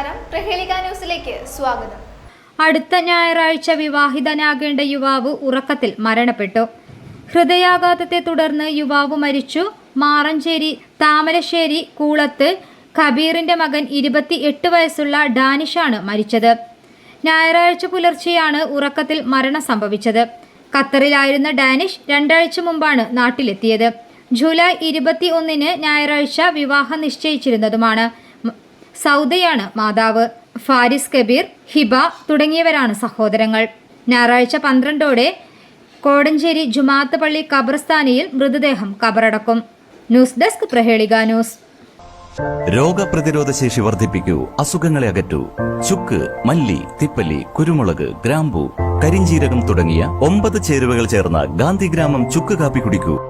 നമസ്കാരം. പ്രഹേലിക ന്യൂസിലേക്ക് സ്വാഗതം. അടുത്ത ഞായറാഴ്ച വിവാഹിതനാകേണ്ട യുവാവ് ഉറക്കത്തിൽ മരണപ്പെട്ടു. ഹൃദയാഘാതത്തെ തുടർന്ന് യുവാവ് മരിച്ചു. മാറഞ്ചേരി താമരശ്ശേരി കൂളത്ത് കബീറിന്റെ മകൻ ഇരുപത്തി എട്ട് വയസ്സുള്ള ഡാനിഷാണ് മരിച്ചത്. ഞായറാഴ്ച പുലർച്ചെയാണ് ഉറക്കത്തിൽ മരണം സംഭവിച്ചത്. ഖത്തറിലായിരുന്ന ഡാനിഷ് രണ്ടാഴ്ച മുമ്പാണ് നാട്ടിലെത്തിയത്. ജൂലൈ ഇരുപത്തി ഒന്നിന് ഞായറാഴ്ച വിവാഹം നിശ്ചയിച്ചിരുന്നതുമാണ്. സൗദയാണ് മാതാവ്. ഫാരിസ് കബീർ ഹിബ തുടങ്ങിയവരാണ് സഹോദരങ്ങൾ. ഞായറാഴ്ച പന്ത്രണ്ടോടെ കോടഞ്ചേരി ജുമാത്ത് പള്ളി ഖബർസ്ഥാനിയിൽ മൃതദേഹം കബറടക്കും. News desk Prahelika news. രോഗപ്രതിരോധ ശേഷി വർദ്ധിപ്പിക്കൂ അസുഖങ്ങളെ അകറ്റൂ. ചുക്ക് മല്ലി തിപ്പല്ലി കുരുമുളക് ഗ്രാമ്പു കരിഞ്ചീരകം തുടങ്ങിയ ഒമ്പത് ചേരുവകൾ ചേർന്ന ഗാന്ധിഗ്രാമം ചുക്ക് കാപ്പി കുടിക്കൂ.